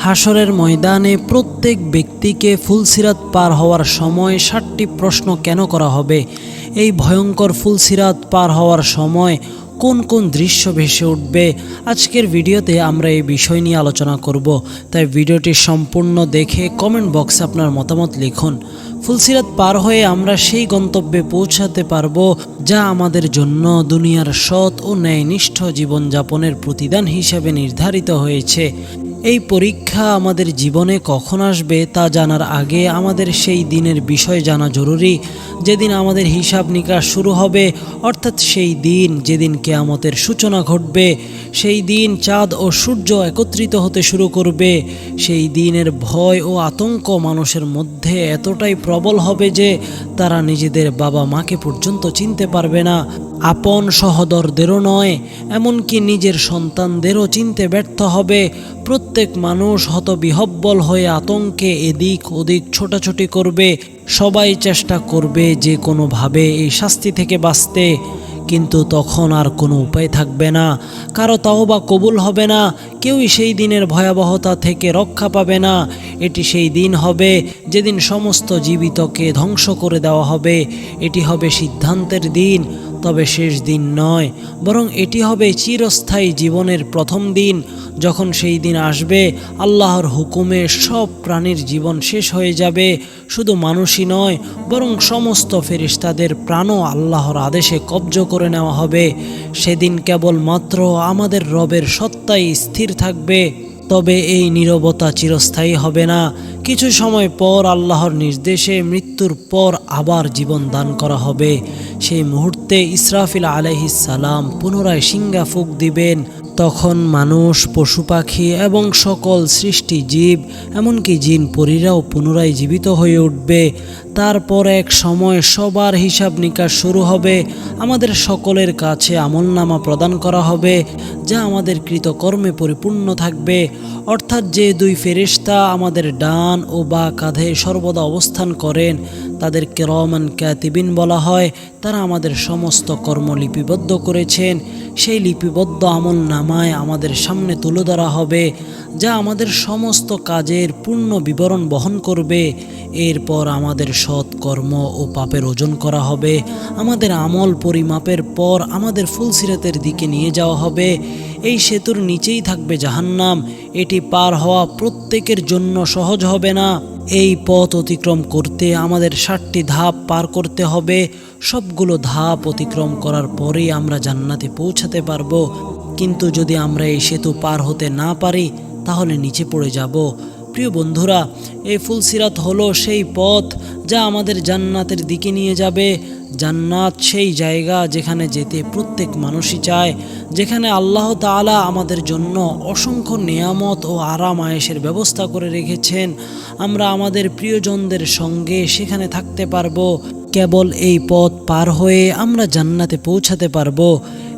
হাসরের ময়দানে প্রত্যেক ব্যক্তিকে ফুলসিরাত পার হওয়ার সময় ষাটটি প্রশ্ন কেন করা হবে? এই ভয়ঙ্কর ফুলসিরাত পার হওয়ার সময় কোন কোন দৃশ্য ভেসে উঠবে? আজকের ভিডিওতে আমরা এই বিষয় নিয়ে আলোচনা করব। তাই ভিডিওটি সম্পূর্ণ দেখে কমেন্ট বক্সে আপনার মতামত লিখুন। ফুলসিরাত পার হয়ে আমরা সেই গন্তব্যে পৌঁছাতে পারব যা আমাদের জন্য দুনিয়ার সৎ ও ন্যায়নিষ্ঠ জীবনযাপনের প্রতিদান হিসেবে নির্ধারিত হয়েছে। এই পরীক্ষা আমাদের জীবনে কখন আসবে তা জানার আগে আমাদের সেই দিনের বিষয় জানা জরুরি। যেদিন আমাদের হিসাব নিকাশ শুরু হবে, অর্থাৎ সেই দিন যেদিন কেয়ামতের সূচনা ঘটবে, সেই দিন চাঁদ ও সূর্য একত্রিত হতে শুরু করবে। সেই দিনের ভয় ও আতঙ্ক মানুষের মধ্যে এতটাই প্রবল হবে যে তারা নিজেদের বাবা মাকে পর্যন্ত চিনতে পারবে না। আপন সহদরদেরও নয়, এমনকি নিজের সন্তানদেরও চিনতে ব্যর্থ হবে। প্রত্যেক মানুষ হতবিহব্বল হয়ে আতঙ্কে এদিক ওদিক ছোটাছুটি করবে। সবাই চেষ্টা করবে যে কোনোভাবে এই শাস্তি থেকে বাঁচতে। কিন্তু তখন আর কোনো উপায় থাকবে না। কারও তাও বা কবুল হবে না। কেউই সেই দিনের ভয়াবহতা থেকে রক্ষা পাবে না। এটি সেই দিন হবে যেদিন সমস্ত জীবিতকে ধ্বংস করে দেওয়া হবে। এটি হবে সিদ্ধান্তের দিন। তবে শেষ দিন নয়, বরং এটি হবে চিরস্থায়ী জীবনের প্রথম দিন। যখন সেই দিন আসবে, আল্লাহর হুকুমে সব প্রাণীর জীবন শেষ হয়ে যাবে। শুধু মানুষই নয়, বরং সমস্ত ফেরিস্তাদের প্রাণও আল্লাহর আদেশে কব্জ করে নেওয়া হবে। সেদিন কেবলমাত্র আমাদের রবের সত্তাই স্থির থাকবে। তবে এই নীরবতা চিরস্থায়ী হবে না। কিছু সময় পর আল্লাহর নির্দেশে মৃত্যুর পর আবার জীবন দান করা হবে। সেই মুহূর্তে ইসরাফিল আলহিসাল্লাম পুনরায় সিঙ্গা ফুক দিবেন। তখন মানুষ, পশু পাখি এবং সকল সৃষ্টি জীব, এমনকি জিন পরীরাও পুনরায় জীবিত হয়ে উঠবে। তারপর এক সময় সবার হিসাব নিকাশ শুরু হবে। আমাদের সকলের কাছে আমলনামা প্রদান করা হবে, যা আমাদের কৃতকর্মে পরিপূর্ণ থাকবে। অর্থাৎ যে দুই ফেরিস্তা আমাদের ডান ও বা কাঁধে সর্বদা অবস্থান করেন, তাদেরকে রহমান ক্যাতিবিন বলা হয়। তারা আমাদের সমস্ত কর্ম লিপিবদ্ধ করেছেন। সেই লিপিবদ্ধ আমল নামায় আমাদের সামনে তুলে ধরা হবে, যা আমাদের সমস্ত কাজের পূর্ণ বিবরণ বহন করবে। এরপর আমাদের সৎ কর্ম ও পাপের ওজন করা হবে। আমাদের আমল পরিমাপের পর আমাদের ফুলসিরাতের দিকে নিয়ে যাওয়া হবে। এই সেতুর নিচেই থাকবে জাহান্নাম। এটি পার হওয়া প্রত্যেকের জন্য সহজ হবে না। এই পথ অতিক্রম করতে আমাদের ষাটটি ধাপ পার করতে হবে। সবগুলো ধাপ অতিক্রম করার পরেই আমরা জান্নাতে পৌঁছাতে পারব। কিন্তু যদি আমরা এই সেতু পার হতে না পারি, তাহলে নিচে পড়ে যাব। প্রিয় বন্ধুরা, এই ফুলসিরাত হলো সেই পথ যা আমাদের জান্নাতের দিকে নিয়ে যাবে। জান্নাত সেই জায়গা যেখানে যেতে প্রত্যেক মানুষই চায়, যেখানে আল্লাহ তাআলা আমাদের জন্য অসংখ্য নিয়ামত ও আরাম আয়েসের ব্যবস্থা করে রেখেছেন। আমরা আমাদের প্রিয়জনদের সঙ্গে সেখানে থাকতে পারব। কেবল এই পথ পার হয়ে আমরা জান্নাতে পৌঁছাতে পারব।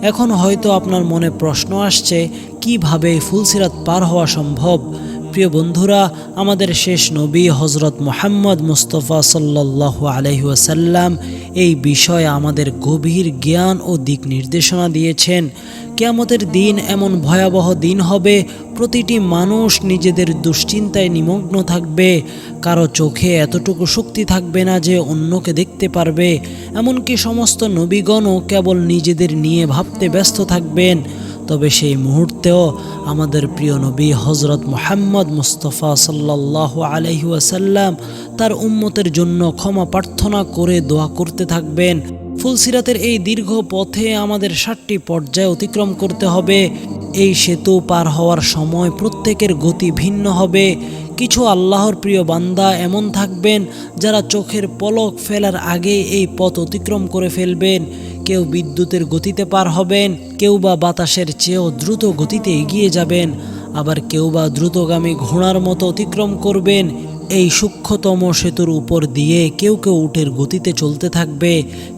এখন হয়তো আপনার মনে প্রশ্ন আসছে, কীভাবে ফুলসিরাত পার হওয়া সম্ভব? প্রিয় বন্ধুরা, আমাদের শেষ নবী হজরত মোহাম্মদ মুস্তফা সাল্লাহ আলহিউসাল্লাম এই বিষয়ে আমাদের গভীর জ্ঞান ও দিক নির্দেশনা দিয়েছেন। কেয়ামতের দিন এমন ভয়াবহ দিন হবে, প্রতিটি মানুষ নিজেদের দুশ্চিন্তায় নিমগ্ন থাকবে, কারও চোখে এতটুকু শক্তি থাকবে না যে অন্যকে দেখতে পারবে। এমনকি সমস্ত নবীগণও কেবল নিজেদের নিয়ে ভাবতে ব্যস্ত থাকবেন। তবে সেই মুহূর্তেও আমাদের প্রিয় নবী হজরত মোহাম্মদ মুস্তফা সাল্লাহ আলহি ওয়াসাল্লাম তার উম্মতের জন্য ক্ষমা প্রার্থনা করে দোয়া করতে থাকবেন। ফুলসিরাতের এই দীর্ঘ পথে আমাদের ষাটটি পর্যায়ে অতিক্রম করতে হবে। এই সেতু পার হওয়ার সময় প্রত্যেকের গতি ভিন্ন হবে। কিছু আল্লাহর প্রিয় বান্দা এমন থাকবেন যারা চোখের পলক ফেলার আগে এই পথ অতিক্রম করে ফেলবেন। কেউ বিদ্যুতের গতিতে পার হবেন, কেউ বা বাতাসের চেয়েও দ্রুত গতিতে এগিয়ে যাবেন, আবার কেউ বা দ্রুতগামী ঘোড়ার মতো অতিক্রম করবেন। এই সূক্ষ্মতম সেতুর উপর দিয়ে কেউ কেউ উটের গতিতে চলতে থাকবে,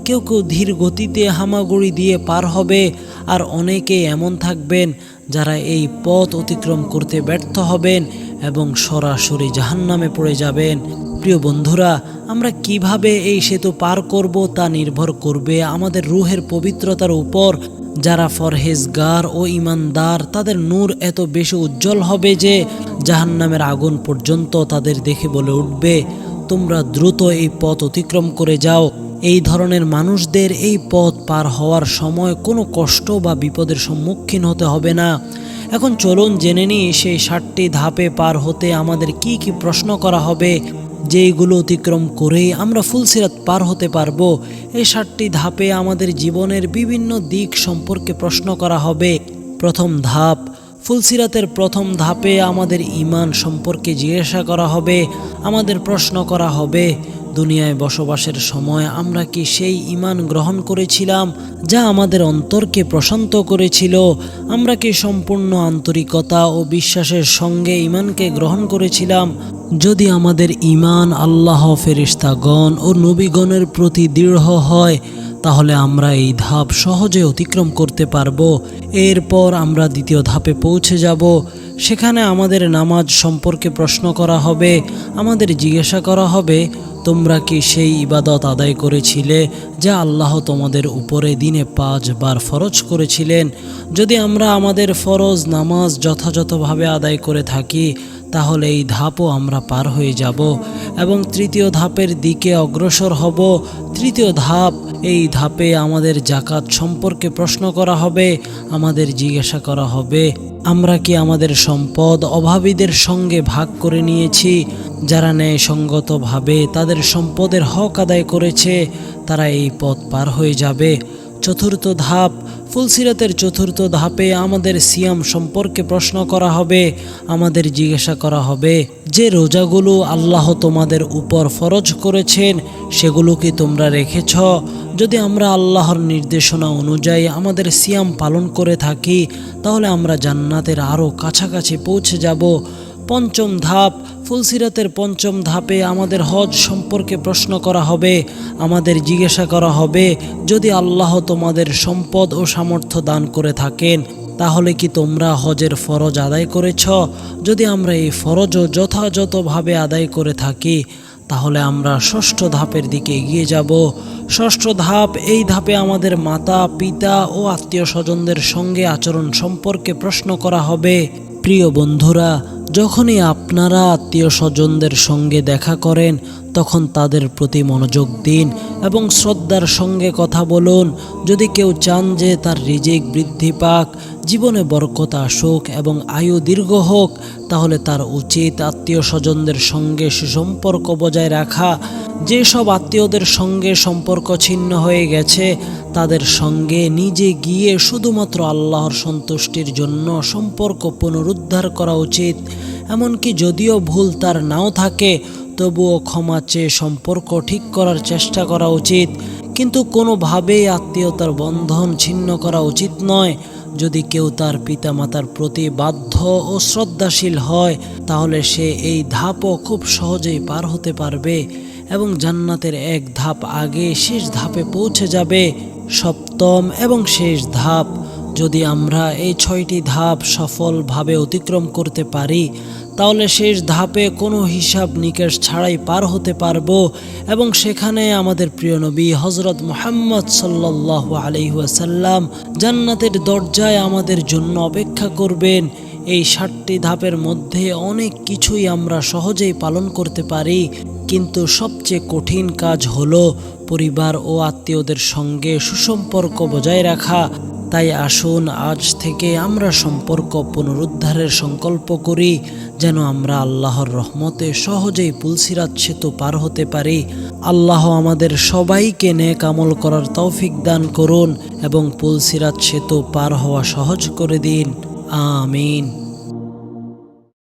কেউ কেউ ধীর গতিতে হামাগুড়ি দিয়ে পার হবে, আর অনেকে এমন থাকবেন যারা এই পথ অতিক্রম করতে ব্যর্থ হবেন এবং সরাসরি জাহান্নামে পড়ে যাবেন। প্রিয় বন্ধুরা, আমরা কীভাবে এই সেতু পার করব তা নির্ভর করবে আমাদের রুহের পবিত্রতার উপর। যারা ফরহেজগার ও ইমানদার তাদের নূর এত বেশি উজ্জ্বল হবে যে জাহান্নামের আগুন পর্যন্ত তাদের দেখে বলে উঠবে, তোমরা দ্রুত এই পথ অতিক্রম করে যাও। এই ধরনের মানুষদের এই পথ পার হওয়ার সময় কোনো কষ্ট বা বিপদের সম্মুখীন হতে হবে না। এখন চলুন জেনে নিই, সেই ষাটটি ধাপে পার হতে আমাদের কি কি প্রশ্ন করা হবে। যেইগুলো অতিক্রম করেই আমরা ফুলসিরাত পার হতে পারব এই সাতটি ধাপে আমাদের জীবনের বিভিন্ন দিক সম্পর্কে প্রশ্ন করা হবে। প্রথম ধাপ ফুলসিরাতের প্রথম ধাপে আমাদের ইমান সম্পর্কে জিজ্ঞাসা করা হবে, আমাদের প্রশ্ন করা হবে দুনিয়ায় বসবাসের সময় আমরা কি সেই ইমান গ্রহণ করেছিলাম যা আমাদের অন্তরকে প্রশান্ত করেছিল? আমরা কি সম্পূর্ণ আন্তরিকতা ও বিশ্বাসের সঙ্গে ইমানকে গ্রহণ করেছিলাম? যদি আমাদের ইমান আল্লাহ ফেরিস্তাগণ ও নবীগণের প্রতি দৃঢ় হয়, তাহলে আমরা এই ধাপ সহজে অতিক্রম করতে পারব। এরপর আমরা দ্বিতীয় ধাপে পৌঁছে যাব। সেখানে আমাদের নামাজ সম্পর্কে প্রশ্ন করা হবে, আমাদের জিজ্ঞাসা করা হবে তোমরা কি সেই ইবাদত আদায় করেছিলে যা আল্লাহ তোমাদের উপরে দিনে পাঁচবার ফরজ করেছিলেন? যদি আমরা আমাদের ফরজ নামাজ যথাযথভাবে আদায় করে থাকি, তাহলে এই ধাপও আমরা পার হয়ে যাব এবং তৃতীয় ধাপের দিকে অগ্রসর হব। তৃতীয় ধাপ, এই ধাপে আমাদের জাকাত সম্পর্কে প্রশ্ন করা হবে, আমাদের জিজ্ঞাসা করা হবে। আমরা কি আমাদের সম্পদ অভাবীদের সঙ্গে ভাগ করে নিয়েছি? যারা ন্যায়সঙ্গতভাবে তাদের সম্পদের হক আদায় করেছে, তারা এই পথ পার হয়ে যাবে। চতুর্থ ধাপ। ফুলসিরাতের চতুর্থ ধাপে আমাদের সিয়াম সম্পর্কে প্রশ্ন করা হবে, আমাদের জিজ্ঞাসা করা হবে, যে রোজাগুলো আল্লাহ তোমাদের উপর ফরজ করেছেন, সেগুলো কি তোমরা রেখেছ? যদি আমরা আল্লাহর নির্দেশনা অনুযায়ী আমাদের সিয়াম পালন করে থাকি, তাহলে আমরা জান্নাতের আরও কাছাকাছি পৌঁছে যাব। পঞ্চম ধাপ ফুলসিরাতের পঞ্চম ধাপে আমাদের হজ সম্পর্কে প্রশ্ন করা হবে, আমাদের জিজ্ঞাসা করা হবে, যদি আল্লাহ তোমাদের সম্পদ ও সামর্থ্য দান করে থাকেন, তাহলে কি তোমরা হজের ফরজ আদায় করেছ? যদি আমরা এই ফরজও যথাযথভাবে আদায় করে থাকি, তাহলে আমরা ষষ্ঠ ধাপের দিকে এগিয়ে যাব। ষষ্ঠ ধাপ, এই ধাপে আমাদের মাতা, পিতা ও আত্মীয় স্বজনদের সঙ্গে আচরণ সম্পর্কে প্রশ্ন করা হবে। প্রিয় বন্ধুরা, যখনই আপনারা আত্মীয় স্বজনদের সঙ্গে দেখা করেন, তখন তাদের প্রতি মনোযোগ দিন এবং শ্রদ্ধার সঙ্গে কথা বলুন। যদি কেউ চান যে তার রিজিক বৃদ্ধি পাক, জীবনে বরকত আসুক এবং আয়ু দীর্ঘ হোক, তাহলে তার উচিত আত্মীয় স্বজনদের সঙ্গে সুসম্পর্ক বজায় রাখা। যেসব আত্মীয়দের সঙ্গে সম্পর্ক ছিন্ন হয়ে গেছে, তাদের সঙ্গে নিজে গিয়ে শুধুমাত্র আল্লাহর সন্তুষ্টির জন্য সম্পর্ক পুনরুদ্ধার করা উচিত। এমনকি যদিও ভুল তার নাও থাকে, তবুও ক্ষমা চেয়ে সম্পর্ক ঠিক করার চেষ্টা করা উচিত। কিন্তু কোনোভাবেই আত্মীয়তার বন্ধন ছিন্ন করা উচিত নয়। যদি কেউ তার পিতামাতার প্রতি বাধ্য ও শ্রদ্ধাশীল হয়, তাহলে সে এই ধাপও খুব সহজেই পার হতে পারবে। এবং জান্নাতের এক ধাপ আগে শেষ ধাপে পৌঁছে যাবে সপ্তম এবং শেষ ধাপ। যদি আমরা এই ছয়টি ধাপ সফলভাবে অতিক্রম করতে পারি, তাহলে শেষ ধাপে কোনো হিসাব নিকেশ ছাড়াই পার হতে পারব এবং সেখানে আমাদের প্রিয় নবী হজরত মোহাম্মদ সাল্লাহ আলহিহাসাল্লাম জান্নাতের দরজায় আমাদের জন্য অপেক্ষা করবেন। এই ষাটটি ধাপের মধ্যে অনেক কিছুই আমরা সহজেই পালন করতে পারি, কিন্তু সবচেয়ে কঠিন কাজ হলো পরিবার ও আত্মীয়দের সঙ্গে সুসম্পর্ক বজায় রাখা। তাই আসুন, আজ থেকে আমরা সম্পর্ক পুনরুদ্ধারের সংকল্প করি, যেন আমরা আল্লাহর রহমতে সহজেই পুলসিরাত সেতু পার হতে পারি। আল্লাহ আমাদের সবাইকে নেক আমল করার তৌফিক দান করুন এবং পুলসিরাত সেতু পার হওয়া সহজ করে দিন। ആമീൻ